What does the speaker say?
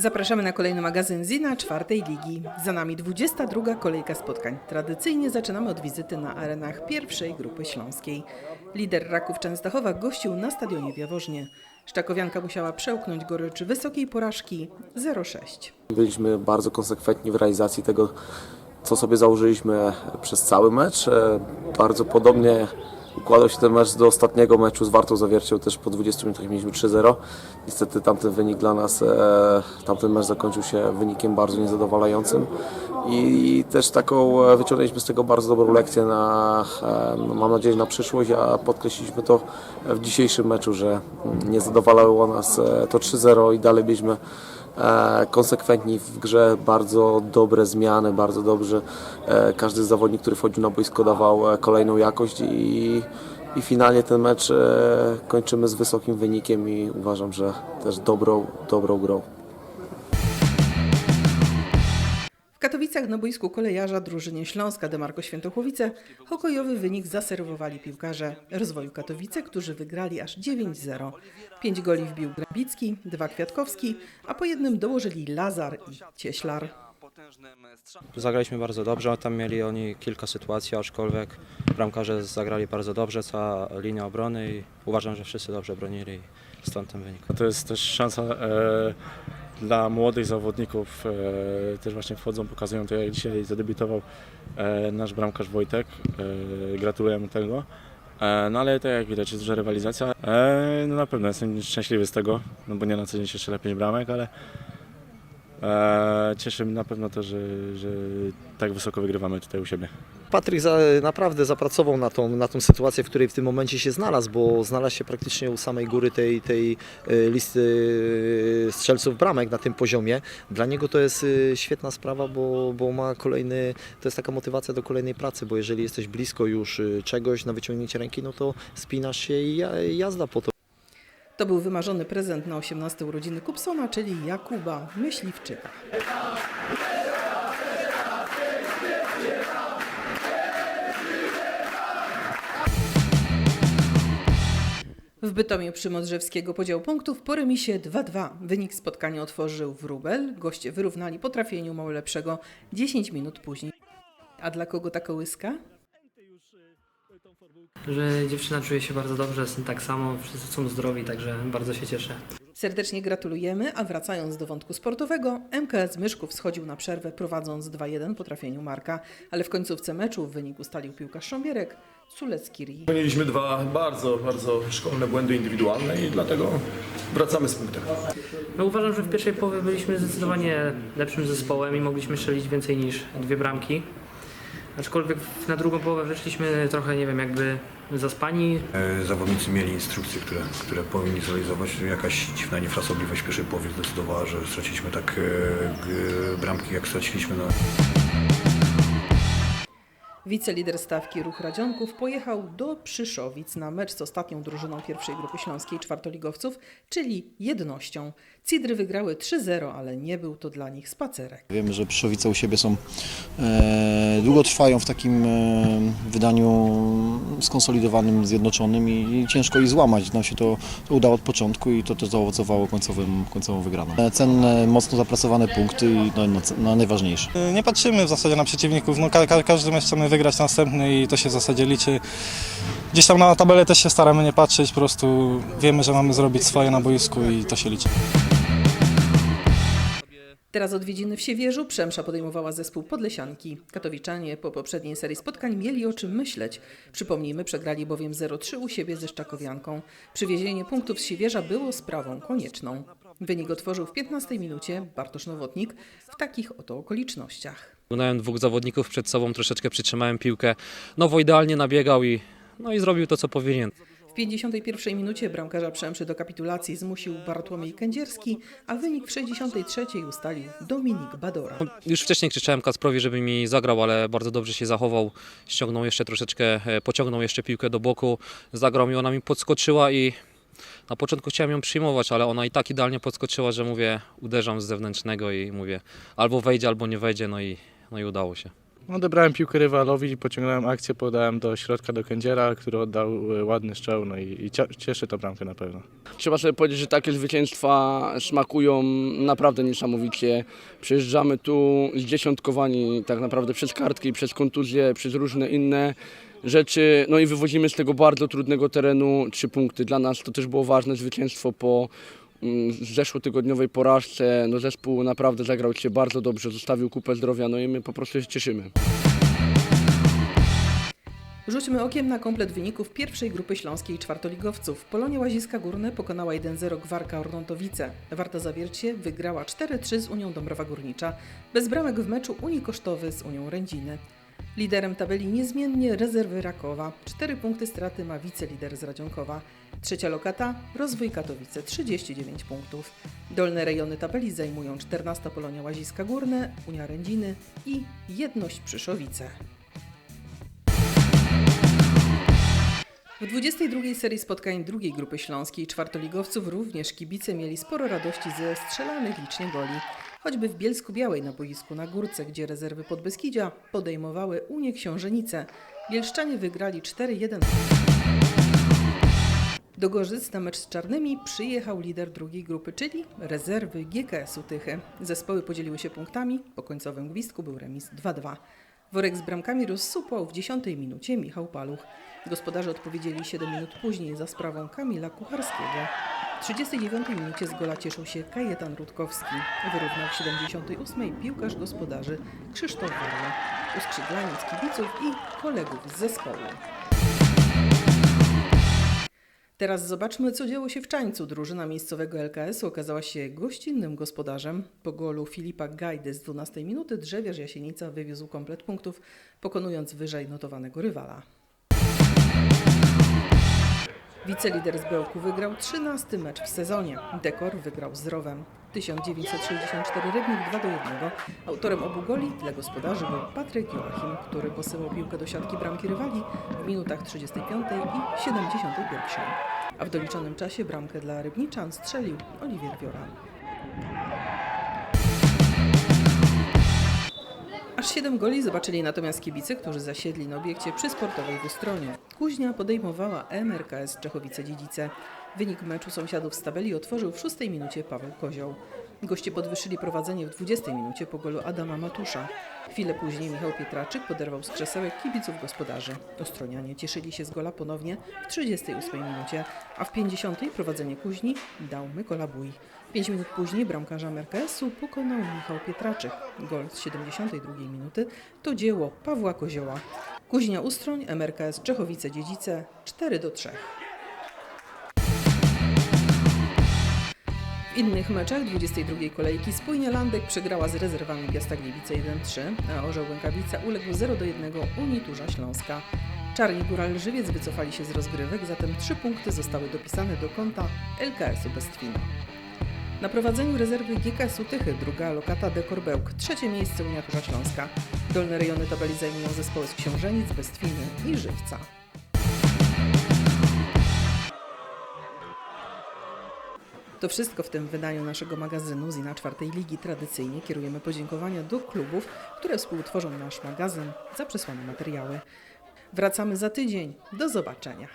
Zapraszamy na kolejny magazyn Zina czwartej ligi. Za nami 22 kolejka spotkań. Tradycyjnie zaczynamy od wizyty na arenach pierwszej grupy śląskiej. Lider Raków Częstochowa gościł na stadionie w Jaworznie. Szczakowianka musiała przełknąć gorycz wysokiej porażki 0-6. Byliśmy bardzo konsekwentni w realizacji tego, co sobie założyliśmy przez cały mecz. E, Bardzo podobnie układał się ten mecz do ostatniego meczu z Wartą Zawiercią, też po 20 minutach mieliśmy 3-0. Niestety tamten wynik dla nas, e, tamten mecz zakończył się wynikiem bardzo niezadowalającym i też taką e, wyciągnęliśmy z tego bardzo dobrą lekcję na, e, no, mam nadzieję, na przyszłość, a podkreśliliśmy to w dzisiejszym meczu, że mm, nie zadowalało nas e, to 3-0 i dalej byliśmy konsekwentni w grze, bardzo dobre zmiany, bardzo dobrze. E, każdy zawodnik, który wchodził na boisko dawał e, kolejną jakość i, i finalnie ten mecz e, kończymy z wysokim wynikiem i uważam, że też dobrą, dobrą grą. Katowicach na boisku kolejarza drużynie Śląska Demarko Świętochłowice hokejowy wynik zaserwowali piłkarze rozwoju Katowice, którzy wygrali aż 9-0. Pięć goli wbił Grabicki, dwa Kwiatkowski, a po jednym dołożyli Lazar i Cieślar. Zagraliśmy bardzo dobrze, tam mieli oni kilka sytuacji, aczkolwiek bramkarze zagrali bardzo dobrze, cała linia obrony i uważam, że wszyscy dobrze bronili i stąd ten wynik. To jest też szansa e, dla młodych zawodników, e, też właśnie wchodzą, pokazują to, jak dzisiaj zadebiutował e, nasz bramkarz Wojtek. E, gratulujemy tego. E, no ale tak jak widać, jest duża rywalizacja. E, no na pewno jestem szczęśliwy z tego, no bo nie na co dzień się strzela 5 bramek, ale cieszy mnie na pewno to, że, że tak wysoko wygrywamy tutaj u siebie. Patryk za, naprawdę zapracował na tą, na tą sytuację, w której w tym momencie się znalazł, bo znalazł się praktycznie u samej góry tej, tej e, listy e, strzelców bramek na tym poziomie. Dla niego to jest e, świetna sprawa, bo, bo ma kolejny, to jest taka motywacja do kolejnej pracy, bo jeżeli jesteś blisko już e, czegoś na wyciągnięcie ręki, no to spinasz się i ja- jazda po to. To był wymarzony prezent na 18 urodziny Kupsona, czyli Jakuba Myśliwczyka. W Bytomiu przy Modrzewskiego podział punktów po remisie 2-2. Wynik spotkania otworzył Wróbel. Goście wyrównali po trafieniu mało lepszego 10 minut później. A dla kogo ta kołyska? Że dziewczyna czuje się bardzo dobrze, syn tak samo, wszyscy są zdrowi, także bardzo się cieszę. Serdecznie gratulujemy, a wracając do wątku sportowego, MKS Myszków schodził na przerwę prowadząc 2-1 po trafieniu Marka, ale w końcówce meczu wynik ustalił piłkarz Sząbierek, Suleckiri. Popełniliśmy dwa bardzo, bardzo szkolne błędy indywidualne i dlatego wracamy z punktem. No uważam, że w pierwszej połowie byliśmy zdecydowanie lepszym zespołem i mogliśmy strzelić więcej niż dwie bramki. Aczkolwiek na drugą połowę weszliśmy trochę, nie wiem, jakby zaspani. E, Zawodnicy mieli instrukcje, które, które powinni zrealizować. Jakaś dziwna niefrasobliwość w pierwszej połowie zdecydowała, że straciliśmy tak e, bramki, jak straciliśmy na, Wicelider stawki Ruch Radzionków pojechał do Przyszowic na mecz z ostatnią drużyną pierwszej grupy śląskiej czwartoligowców, czyli jednością. Cidry wygrały 3-0, ale nie był to dla nich spacerek. Wiemy, że Pszczowice u siebie są e, długo trwają w takim e, wydaniu skonsolidowanym, zjednoczonym i, i ciężko ich złamać. Nam się to, to udało od początku i to też zaowocowało końcowym, końcową wygraną. E, Cenne, mocno zapracowane punkty i no, no, no, najważniejsze. Nie patrzymy w zasadzie na przeciwników. No, ka- ka- każdy mecz chcemy wygrać następny i to się w zasadzie liczy. Gdzieś tam na tabelę też się staramy nie patrzeć, po prostu wiemy, że mamy zrobić swoje na boisku i to się liczy. Teraz odwiedziny w Siewierzu Przemsza podejmowała zespół Podlesianki. Katowiczanie po poprzedniej serii spotkań mieli o czym myśleć. Przypomnijmy, przegrali bowiem 0-3 u siebie ze Szczakowianką. Przywiezienie punktów z Siewierza było sprawą konieczną. Wynik otworzył w 15 minucie Bartosz Nowotnik w takich oto okolicznościach. Miałem dwóch zawodników przed sobą, troszeczkę przytrzymałem piłkę, nowo idealnie nabiegał i, no i zrobił to, co powinien. W 51 minucie bramkarza Przemszy do kapitulacji zmusił Bartłomiej Kędzierski, a wynik w 63 ustalił Dominik Badora. Już wcześniej krzyczałem Kacprowi, żeby mi zagrał, ale bardzo dobrze się zachował. Ściągnął jeszcze troszeczkę, e, pociągnął jeszcze piłkę do boku, zagrał mi, ona mi podskoczyła i na początku chciałem ją przyjmować, ale ona i tak idealnie podskoczyła, że mówię, uderzam z zewnętrznego i mówię, albo wejdzie, albo nie wejdzie, no i, no i udało się. Odebrałem piłkę rywalowi, pociągnąłem akcję, podałem do środka do Kędziera, który oddał e, ładny strzał, no i, i cieszy to bramkę na pewno. Trzeba sobie powiedzieć, że takie zwycięstwa smakują naprawdę niesamowicie. Przyjeżdżamy tu zdziesiątkowani tak naprawdę przez kartki, przez kontuzje, przez różne inne rzeczy. No i wywozimy z tego bardzo trudnego terenu trzy punkty. Dla nas to też było ważne zwycięstwo po mm, zeszłotygodniowej porażce. No zespół naprawdę zagrał się bardzo dobrze, zostawił kupę zdrowia, no i my po prostu się cieszymy. Rzućmy okiem na komplet wyników pierwszej grupy śląskiej czwartoligowców. Polonia Łaziska Górne pokonała 1-0 Gwarka Ornontowice. Warta Zawiercie wygrała 4-3 z Unią Dąbrowa Górnicza. Bez bramek w meczu Unii Kosztowy z Unią Rędziny. Liderem tabeli niezmiennie rezerwy Rakowa. 4 punkty straty ma wicelider z Radzionkowa. Trzecia lokata Rozwój Katowice 39 punktów. Dolne rejony tabeli zajmują 14 Polonia Łaziska Górne, Unia Rędziny i Jedność Przyszowice. W 22 serii spotkań drugiej grupy śląskiej czwartoligowców również kibice mieli sporo radości ze strzelanych licznie goli. Choćby w Bielsku Białej na boisku na Górce, gdzie rezerwy Podbeskidzia podejmowały Unię Książenice. Bielszczanie wygrali 4-1. Do Gorzyc na mecz z Czarnymi przyjechał lider drugiej grupy, czyli rezerwy GKS-u Tychy. Zespoły podzieliły się punktami, po końcowym gwizdku był remis 2-2. Worek z bramkami rozsupłał w 10 minucie Michał Paluch. Gospodarze odpowiedzieli 7 minut później za sprawą Kamila Kucharskiego. W 39 minucie z gola cieszył się Kajetan Rutkowski. Wyrównał w 78 piłkarz gospodarzy Krzysztof Warla, uskrzydlając kibiców i kolegów z zespołu. Teraz zobaczmy, co działo się w Czańcu. Drużyna miejscowego LKS okazała się gościnnym gospodarzem. Po golu Filipa Gajdy z 12 minuty drzewiarz Jasienica wywiózł komplet punktów, pokonując wyżej notowanego rywala. Wicelider z Bełku wygrał 13 mecz w sezonie. Dekor wygrał z Rowem. 1964 Rybnik 2 do 1. Autorem obu goli dla gospodarzy był Patryk Joachim, który posyłał piłkę do siatki bramki rywali w minutach 35 i 71. A w doliczonym czasie bramkę dla Rybniczan strzelił Oliwier Wiora. Aż 7 goli zobaczyli natomiast kibice, którzy zasiedli na obiekcie przy sportowej w Ustroniu. Kuźnia podejmowała MRKS Czechowice-Dziedzice. Wynik meczu sąsiadów z tabeli otworzył w 6 minucie Paweł Kozioł. Goście podwyższyli prowadzenie w 20 minucie po golu Adama Matusza. Chwilę później Michał Pietraczyk poderwał z krzesełek kibiców gospodarzy. Ostronianie cieszyli się z gola ponownie w 38 minucie, a w 50 prowadzenie Kuźni dał Mykola Bój. 5 minut później bramkarza MRKS-u pokonał Michał Pietraczyk. Gol z 72 minuty to dzieło Pawła Kozioła. Kuźnia Ustroń, MRKS Czechowice-Dziedzice 4 do 3. innych meczach 22 kolejki Spójnia Landek przegrała z rezerwami Piasta Gliwice 1-3, a Orzeł Łękawica uległ 0-1 Unii Turza Śląska. Czarni Góral Żywiec wycofali się z rozgrywek, zatem trzy punkty zostały dopisane do konta LKS-u Bestwina. Na prowadzeniu rezerwy GKS-u Tychy druga lokata Dekor Bełk, trzecie miejsce Unia Turza Śląska. Dolne rejony tabeli zajmują zespoły z Książenic, Bestwiny i Żywca. To wszystko w tym wydaniu naszego magazynu Zina czwartej ligi. Tradycyjnie kierujemy podziękowania do klubów, które współtworzą nasz magazyn za przesłane materiały. Wracamy za tydzień. Do zobaczenia.